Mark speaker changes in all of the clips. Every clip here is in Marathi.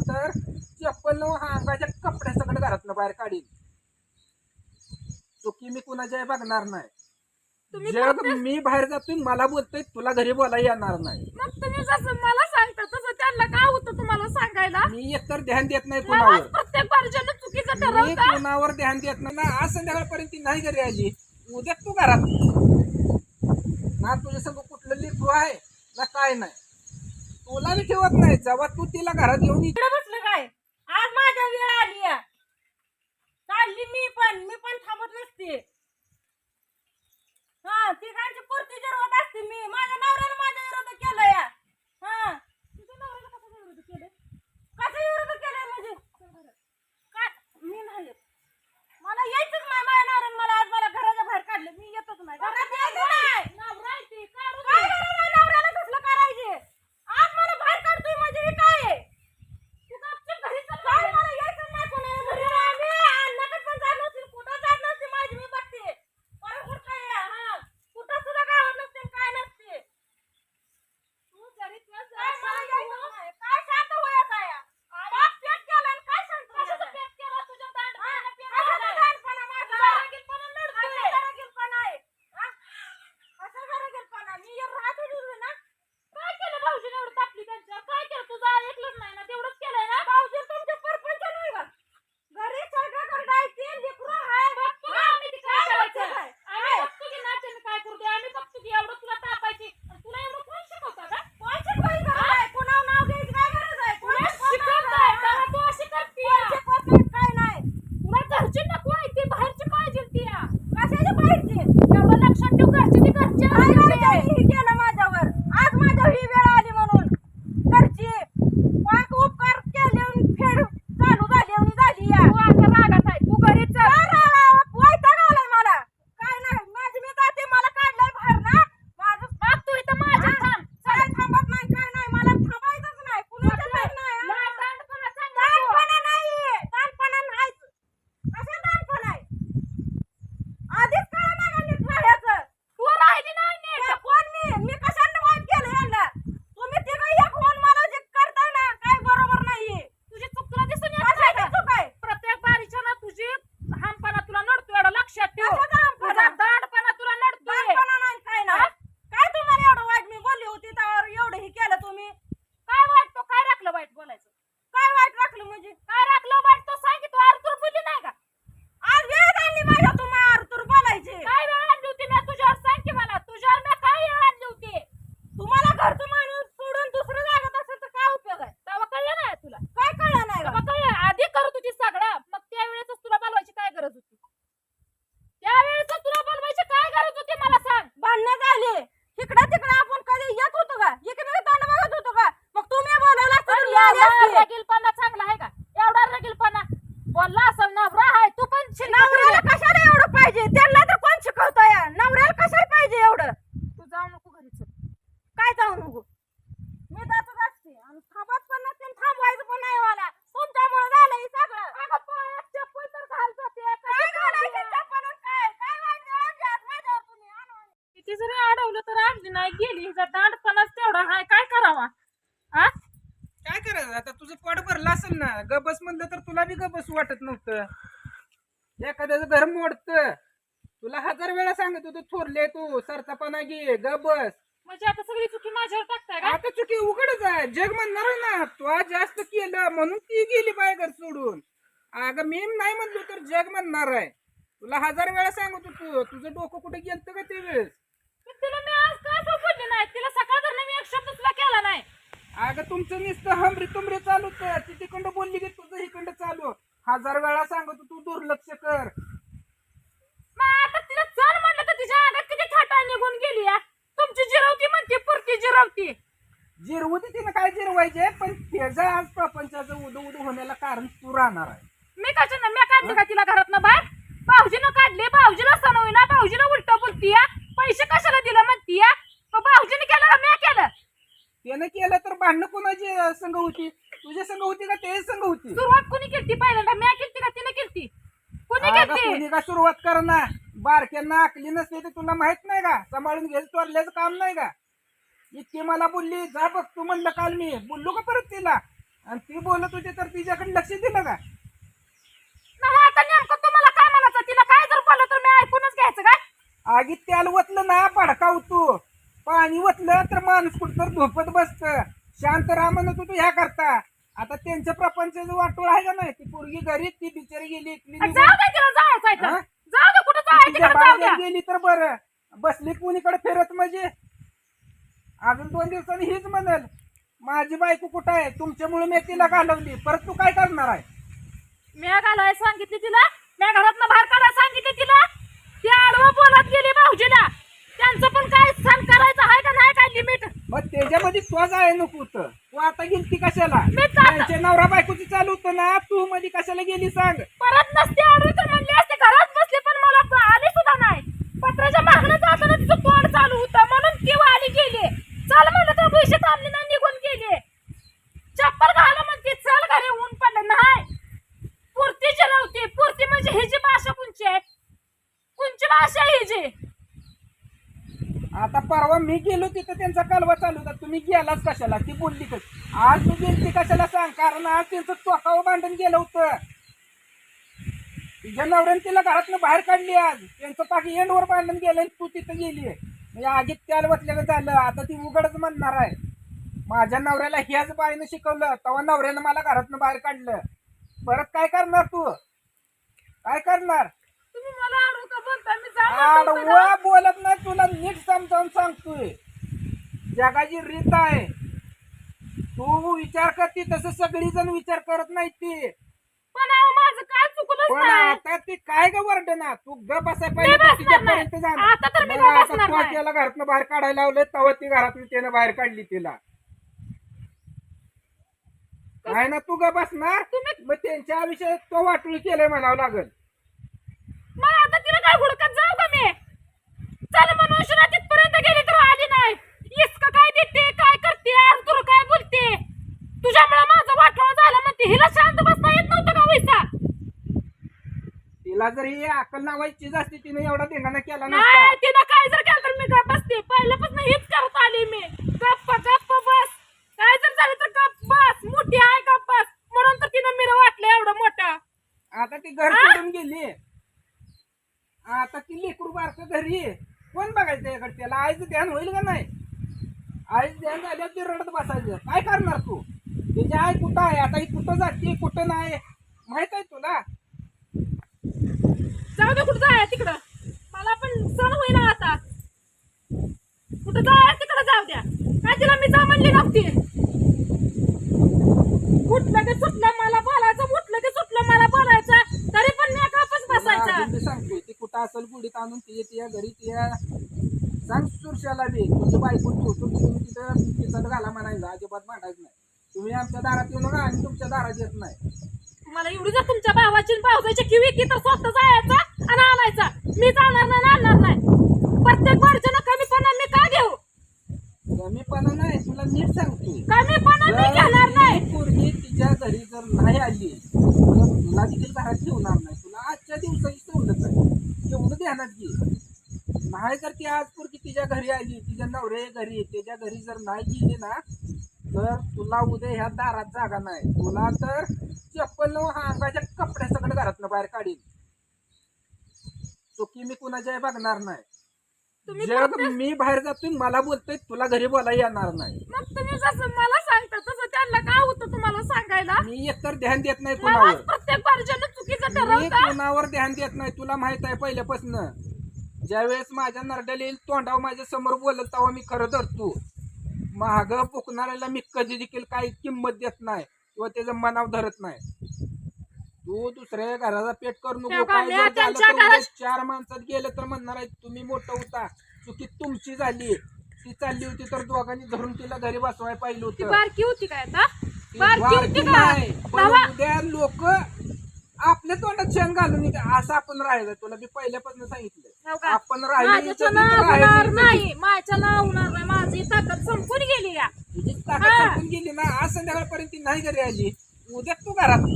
Speaker 1: तर चप्पल न अंगाच्या कपड्या सगळं घरातनं बाहेर काढीन. चुकी मी कुणाच्या बघणार नाही.
Speaker 2: तुम्ही
Speaker 1: जग मी बाहेर जातोय मला बोलतोय तुला घरी बोला येणार नाही.
Speaker 2: मग तुम्ही जसं मला सांगता तसं त्यांना काय होतं तुम्हाला सांगायला?
Speaker 1: मी एकतर ध्यान देत नाही
Speaker 2: आज
Speaker 1: कुणावर.
Speaker 2: प्रत्येक चुकीचं
Speaker 1: मी
Speaker 2: ठरवता?
Speaker 1: कुणावर ध्यान देत नाही. ना आज संध्याकाळपर्यंत ती नाही घरी आली. उद्या तू घरात. ना तुझ्या संग कुठलं लिखू आहे ना काय नाही. तुला मी ठेवत नाही. जेव्हा तू तिला घरात घेऊन ये-
Speaker 3: इकडे बसलं काय? आज माझ्या वेळ आली आहे. चालली मी पण. मी पण थांबत नसते. हा तिघांची पूर्ती जर होत असते मी माझ्या माझ्या पाहिजे? त्यांना तर कोण शिकवतोय? नवऱ्याला कशाला पाहिजे एवढं?
Speaker 2: तू जाऊ नको घरी चल.
Speaker 3: काय जाऊ नको? मी जातच असते. आणि थांबत पण नसते थांबवायचं पण नाही मला. तुमच्यामुळे झालं हे सगळं.
Speaker 2: चप्पल तर घाल. किती जरी अडवलं तर आणली नाही गेली. हिचा दांडपणाच तेवढा हाय. काय करावा? हा
Speaker 1: काय करायचं? आता तुझं पोट भरलं असेल ना. गबस म्हणलं तर तुला बी गबस वाटत नव्हतं. एखाद्याचं घर मोडत. तुला हजार वेळा सांगत होतो थोरले तू सरतापणा घे गबस
Speaker 2: म्हणजे आता सगळी चुकी माझ्यावर टाकताय का?
Speaker 1: आता चुकी उघडच आहे. जग म्हणणार आहे ना तू आज जास्त केलं म्हणून ती गेली बाय घर सोडून. अगं मी नाही म्हणलो तर जग म्हणणार आहे. तुला हजार वेळा सांगत होतो तुझं डोकं कुठे गेलतं का ते वेळेस
Speaker 2: तिला मी आज का असं बोलले नाही? तिला सकाळ धरणं मी एक शब्द तुला केला नाही.
Speaker 1: अगं तुमचं नुसतं हमरी तुमरी चालू होतं. ती तिकडं बोलली की तुझं इकडं चालू हजार वेळा सांगत तू दुर्लक्ष कर.
Speaker 2: मग आता तिला चल म्हणलं तर तिच्या अंगात किती थाटा निघून गेली या तुमची जिरवती म्हणते पुरती जिरवती.
Speaker 1: जिरवू तिनं काय जिरवायचे? पण त्याचं आज प्रपंचाचं उदू उदू होण्याला कारण तू राहणार आहे.
Speaker 2: मी कशा मी काढली का तिला घरातनं बाहेर? भाऊजीनं काढले भाऊजीला सणविना भाऊजीला उलट बोलती पैसे कशाला दिलं म्हणती या भाऊजीने केलं का मी केलं?
Speaker 1: त्यानं केलं तर भांडणं कोणाची संघ होती? तुझ्या संघ होती का ते संघ होती?
Speaker 2: सुरुवात कोणी केलती पहिल्यांदा? मी केलती का तिने केलती? कोणी
Speaker 1: अगं,
Speaker 2: केलती?
Speaker 1: कोणी का सुरुवात कर ना बारक्यांना आकली नसते ते तुला माहीत नाही का? सांभाळून घ्यायचं चोरल्याचं काम नाही का? इतकी मला बोलली जा बघ तू म्हणलं काल मी. बोललो का परत तिला? आणि ती बोलत होती तर तिच्याकडे लक्ष दिलं का?
Speaker 2: आता नेमकं तुम्हाला काय म्हणायचं? तिला काय जर बोललं तर मी ऐकूनच घ्यायचं काय
Speaker 1: आगीत त्याल वतलं ना पडकाव तू. पाणी वतलं तर माणूस कुठं झोपत बसत. शांत राहा म्हणत होतो ह्या करता आता त्यांचं प्रपंच वाटोळ आहे का नाही? ती पोरगी घरी ती बिचारी गेली एकली
Speaker 2: आणि
Speaker 1: निघून.
Speaker 2: जाऊ दे तिला जायचं आहे तर.
Speaker 1: हा?
Speaker 2: जाऊ दे कुठं जायचं
Speaker 1: तिच्या
Speaker 2: तिकडे जाऊ द्या
Speaker 1: बाहेर गेली तर बरं. बसली कुणीकडे फिरत म्हणजे? अजून दोन दिवसांनी हीच म्हणल माझी बायको कुठं आहे? तुमच्यामुळे मी तिला घालवली. परत तू काय करणार आहे?
Speaker 2: मी घालाय सांगितली तिला. मी घरात बाहेर काढायला सांगितली तिला. ती आडवं बोलत गेली भाऊजीला. त्यांचं पण काय सण करायचं आहे का नाही काय लिमिट
Speaker 1: मग त्याच्यामध्ये तोच आहे नको होतं तू आता गेलती कशाला? त्यांच्या नवरा बायकोची चालू होतं ना. तू मध्ये कशाला गेली सांग
Speaker 2: परत नसते आडवी तर म्हणली असते घरात बसली पण मला क- आली सुद्धा नाही पत्राच्या मागणं जाताना तिचं तोंड चालू होतं म्हणून ती वाली गेली चल म्हणलं तर पैसे थांबली नाही निघून गेली चप्पल घाला म्हणते चल घरी ऊन पडलं नाही पुरती नव्हती पुरती म्हणजे हिची भाषा कुंची आहे कुंची भाषा आहे हिची
Speaker 1: आता परवा मी गेलो तिथं त्यांचा कालवा चालू होता. तुम्ही गेलाच कशाला? ती बोलली कशी आज तू गेली कशाला सांग? कारण आज त्यांचं चोकावं भांडण गेलं होतं. तुझ्या नवऱ्यानं तिला घरातनं बाहेर काढली आज. त्यांचं पाकी एंडवर भांडण गेलं आणि तू तिथं गेली म्हणजे आगीत त्याला बसल्याचं झालं. आता ती उघडच म्हणणार आहे. माझ्या नवऱ्याला ह्याच बाईनं शिकवलं. तेव्हा नवऱ्यानं मला घरातनं बाहेर काढलं. परत काय करणार तू? काय करणार?
Speaker 2: तुम्ही मला आडवं का बोलता मी
Speaker 1: आडवा बोलत नाही तुला नीट समजावून सांगतोय. जगाची रीत आहे. तू विचार करते तसं सगळी जण विचार करत नाही ती.
Speaker 2: पण अहो माझं काय चुकलंच
Speaker 1: पण
Speaker 2: नाही.
Speaker 1: आता ती काय ग वर्ड ना तू ग बसाय पाहिजे
Speaker 2: बसणार
Speaker 1: तिच्यापर्यंत
Speaker 2: नाही.
Speaker 1: जाणार
Speaker 2: आता तर मी
Speaker 1: मग
Speaker 2: ग
Speaker 1: आता
Speaker 2: बसणार
Speaker 1: तू
Speaker 2: नाही.
Speaker 1: त्याला घरातनं बाहेर काढायला लावलं तेव्हा ती घरातून त्यानं बाहेर काढली तिला. काय ना तू ग बसणार?
Speaker 2: तुम्ही-
Speaker 1: मग त्यांच्या विषयात तो वाटूळ केलंय म्हणावं लागल
Speaker 2: मग आता तिला काय हुडकत जाऊ का मी चल म्हणून उशिरा तिथपर्यंत गेली तर आली नाही. इतकं काय देते काय करते आज तुला काय बोलते? तुझ्यामुळे माझं वाटवं झालं म्हणते. हिला शांत बसता येत नव्हतं का वैसा?
Speaker 1: तिला जर ही अक्कल नावायचीच असती तिने एवढा धिंगाणा केला नसता.
Speaker 2: नाही तिनं काय जर केलं तर मी गप्प बसते. पहिल्यापासून हेच करत आली मी. गप्प गप्प बस. काय जर झालं तर गप्प बस. मोठी आहे गप्प बस. म्हणून तर तिनं मिरं वाटलं एवढं मोठं.
Speaker 1: आता ती घर
Speaker 2: आ?
Speaker 1: सोडून गेली. आता ती लेकरू बारक घरी. आहे. कोण बघायचं त्याच्याकडे? त्याला आईचं ध्यान होईल का नाही? आईचं ध्यान झाल्यावर ते रडत बसायचं. काय करणार तू? त्याची आई कुठं आहे? आता ही कुठं जाते? कुठं नाही? माहीत आहे तुला?
Speaker 2: जाऊ दे कुठं जाय तिकडं? मला पण सण होईना आता. कुठं जाय तिकडं जाऊ द्या. काय तिला मी जा म्हणली नव्हती उठलं की सुटलं मला बोलायचं उठलं की सुटलं मला बोलायचं तरी पण मी गप्पच
Speaker 1: तुला
Speaker 2: बसायचं
Speaker 1: अजून बी सांगतोय ती कुठं असेल गुडीत आणून ती तिया घरी तिया सांग सुरशाला बी तुझी बायको तू तुमची तुम्ही तिथं तिथं घाला म्हणायचं अजिबात मांडायचं नाही. तुम्ही आमच्या दारात येऊ नका आणि तुमच्या दारात येत नाही.
Speaker 2: मला एवढी जर तुमच्या भावाची आणि किवी किती तर स्वतः जायचं आणि आणायचा मी जाणार नाही आणि आणणार नाही प्रत्येक वर्षानं कमीपणा मी का घेऊ
Speaker 1: कमीपणा नाही तुला नीट सांगतोय
Speaker 2: कमीपणा मी घेणार नाही
Speaker 1: जर पोरगी तिच्या घरी जर नाही आली तर तुला देखील घरात ठेवणार नाही तुला आजच्या दिवसाची सवलत आहे एवढं ध्यानात घे नाही तर ती आज पोरगी तिच्या घरी आली तिच्या नवरे घरी त्याच्या घरी जर नाही गेली ना तर तुला उद्या ह्या दारात जागा नाही. तुला तर चप्पल न अंगाच्या कपड्या सगळं घरातनं बाहेर काढीन. चुकी मी कुणाच्या बघणार नाही. जग मी बाहेर जातोय मला बोलतोय तुला घरी बोला येणार नाही.
Speaker 2: मग तुम्ही जसं मला सांगता तसं त्यांना काय होतं तुम्हाला सांगायला?
Speaker 1: मी एकतर ध्यान देत नाही कुणावर.
Speaker 2: प्रत्येक
Speaker 1: मी कुणावर ध्यान देत नाही तुला माहीत आहे पहिल्यापासून. ज्यावेळेस माझ्या नरड्याला येईल तोंडावर माझ्यासमोर बोलत तेव्हा मी खरं धरतो. महाग पुकणाऱ्याला मी कधी देखील काही किंमत देत नाही किंवा त्याचं मनाव धरत नाही. तू दुसऱ्या घराचा पेट करू नको
Speaker 2: तेव्हा
Speaker 1: काय
Speaker 2: मी
Speaker 1: जर झालं
Speaker 2: त्यांच्या
Speaker 1: तर उद्या
Speaker 2: घरात-
Speaker 1: चार माणसात गेलं तर म्हणणार आहे तुम्ही मोठं होता चुकी तुमची झाली. ती चालली होती तर दोघांनी धरून तिला घरी बसवाय पाहिजे
Speaker 2: ती
Speaker 1: होतं.
Speaker 2: बारकी होती काय आता?
Speaker 1: ती
Speaker 2: बारकी
Speaker 1: बारकी
Speaker 2: होती का?
Speaker 1: नाही, पण उद्या लोक आपल्या तोंडात शेण घालून. असं आपण राहायचं तुला मी पहिल्यापासून
Speaker 2: हो
Speaker 1: सांगितलं
Speaker 2: का?
Speaker 1: आपण राहिली
Speaker 2: माझ्याच्या होणार नाही. माझ्या नाव होणार नाही. माझी ताकद संपून गेली या.
Speaker 1: तुझी ताकद
Speaker 2: हा.
Speaker 1: संपून गेली ना आज संध्याकाळपर्यंत ती नाही घरी आली. उद्या तू घरात.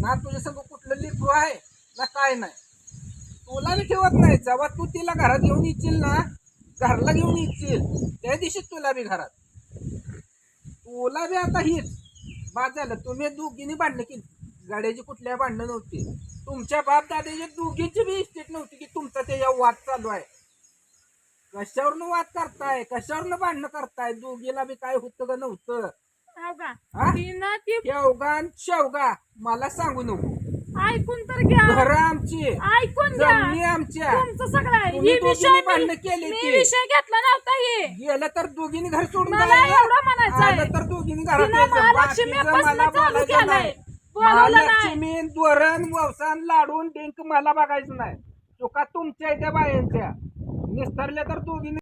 Speaker 1: ना तुझ्या संग कुठलं लिखू आहे ना काय नाही. तुला मी ठेवत नाही. जेव्हा तू तिला घरात घेऊन येशील ना घरला घेऊन येशील त्या दिवशी तुला बी घरात. तुला बी आता हीच. बाद झालं. तुम्ही दोघींनी भांडणं केली. गाड्याची कुठल्या भांडणं नव्हती तुमच्या बाप दादाची दोघींची बी इस्टेट नव्हती की तुमचा त्याच्या वाद चालू आहे कशावरनं वाद करताय कशावरनं भांडणं करताय दोघीला बी काय होतं का नव्हतं
Speaker 2: का
Speaker 1: हा?
Speaker 2: तिनं ती
Speaker 1: शेवगा आणि शेवगा मला सांगू नको
Speaker 2: ऐकून तर घ्या
Speaker 1: घर आमची
Speaker 2: ऐकून घ्या
Speaker 1: जमिनी आमच्या
Speaker 2: तुमचं सगळं आहे.
Speaker 1: तुम्ही
Speaker 2: ही
Speaker 1: दोघींनी
Speaker 2: विषय
Speaker 1: भांडणं केली
Speaker 2: मी
Speaker 1: ती.
Speaker 2: विषय घेतला नव्हता हे
Speaker 1: गेलं तर दोघींनी घर सोडून
Speaker 2: मला
Speaker 1: जायचं.
Speaker 2: एवढं म्हणायचं आहे.
Speaker 1: आलं तर दोघींनी घरात
Speaker 2: तिनं
Speaker 1: यायचं.
Speaker 2: महालक्ष्मी
Speaker 1: बाकीचं
Speaker 2: पासून
Speaker 1: मला
Speaker 2: चालू
Speaker 1: बोलायचं
Speaker 2: केलंय. नाही.
Speaker 1: महालक्ष्मी धोरण ववसान लाडून डिंक मला बघायचं नाही. चुका तुमच्या त्या बायांच्या. निस्तरल्या तर दोघींनी